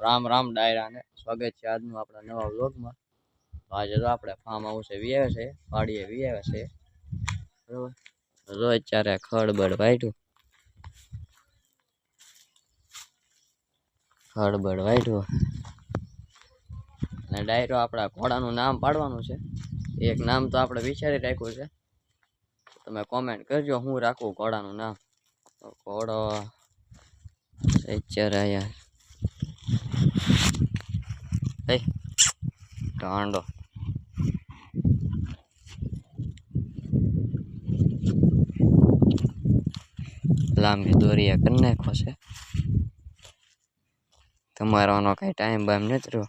રામ રામ ડાયરાને. સ્વાગત છે આજનું આપણા નવા વ્લોગમાં. તો આજે તો આપણે ફાર્મ હાઉસે વિયાવે છે, વાડીએ વિયાવે છે. બરોબર? તો અત્યારે ખડબડ વાઢ્યું ખડબડ વાઢ્યું અને ડાયરો આપણા ઘોડાનું નામ પાડવાનું છે. એક નામ તો આપણે વિચારી રાખ્યું છે. તમે કોમેન્ટ કરજો, હું રાખું ઘોડાનું નામ. ઘોડો. અત્યારે યાર ગાંડો લાંબી દોરીયા કરી નાખો છે તમારો આનો કઈ ટાઈમ બાઈમ નથી રહ્યો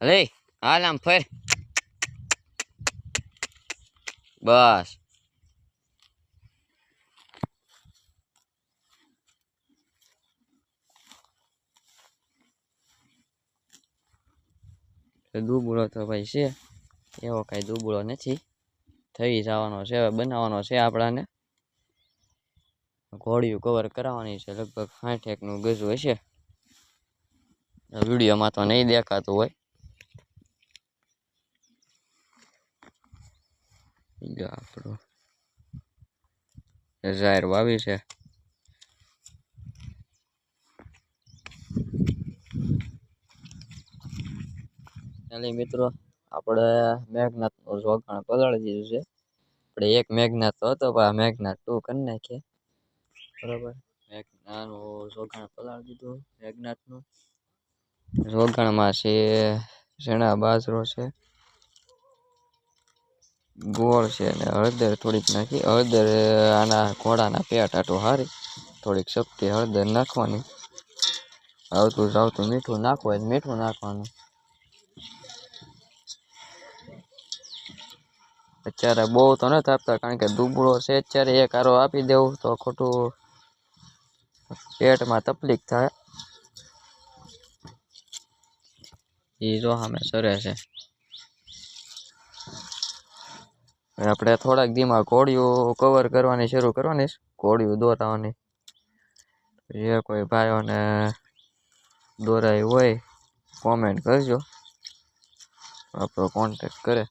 અલે હાલ આમ ફેર બસ તો દુબળો તો ભાઈ છે. એવો કાંઈ દુબળો નથી. થઈ જવાનો છે, હવે બનાવવાનો છે આપણાને. ઘોડિયું કવર કરાવવાની છે, લગભગ સાઠ એકનું હોય છે. વિડીયોમાં તો નહીં દેખાતું હોય. આપણું જાહેર વાવી છે. ચાલી મિત્રો, આપણે મેઘનાથનું જોગાણ પલાળી દીધું છે. આપણે એક મેઘનાથ હતો, પણ આ મેઘનાથ ટુ કરી નાખીએ બરાબર? મેઘનાનું જોગાણ પલાળી દીધું, મેઘનાથનું. જોગાણમાં છે ચણા બાજરો છે, ગોળ છે અને હળદર થોડીક નાખી. હળદર આના ઘોડાના પેટ આટું હારી, થોડીક શક્તિ હળદર નાખવાની. આવતું આવતું મીઠું નાખવું મીઠું નાખવાનું. અત્યારે બહુ તો નથી આપતા, કારણ કે દુબળો છે અત્યારે, એક આરો આપી દેવું તો ખોટું પેટમાં તકલીફ થાય. એ જો સામે સરે છે. આપણે થોડાક દીમાં ઘોડિયું કવર કરવાની શરૂ કરવાની ઘોડિયું દોરાવાની. જે કોઈ ભાઈઓને દોરાઈ હોય કોમેન્ટ કરજો. આપણો કોન્ટેક્ટ કરે.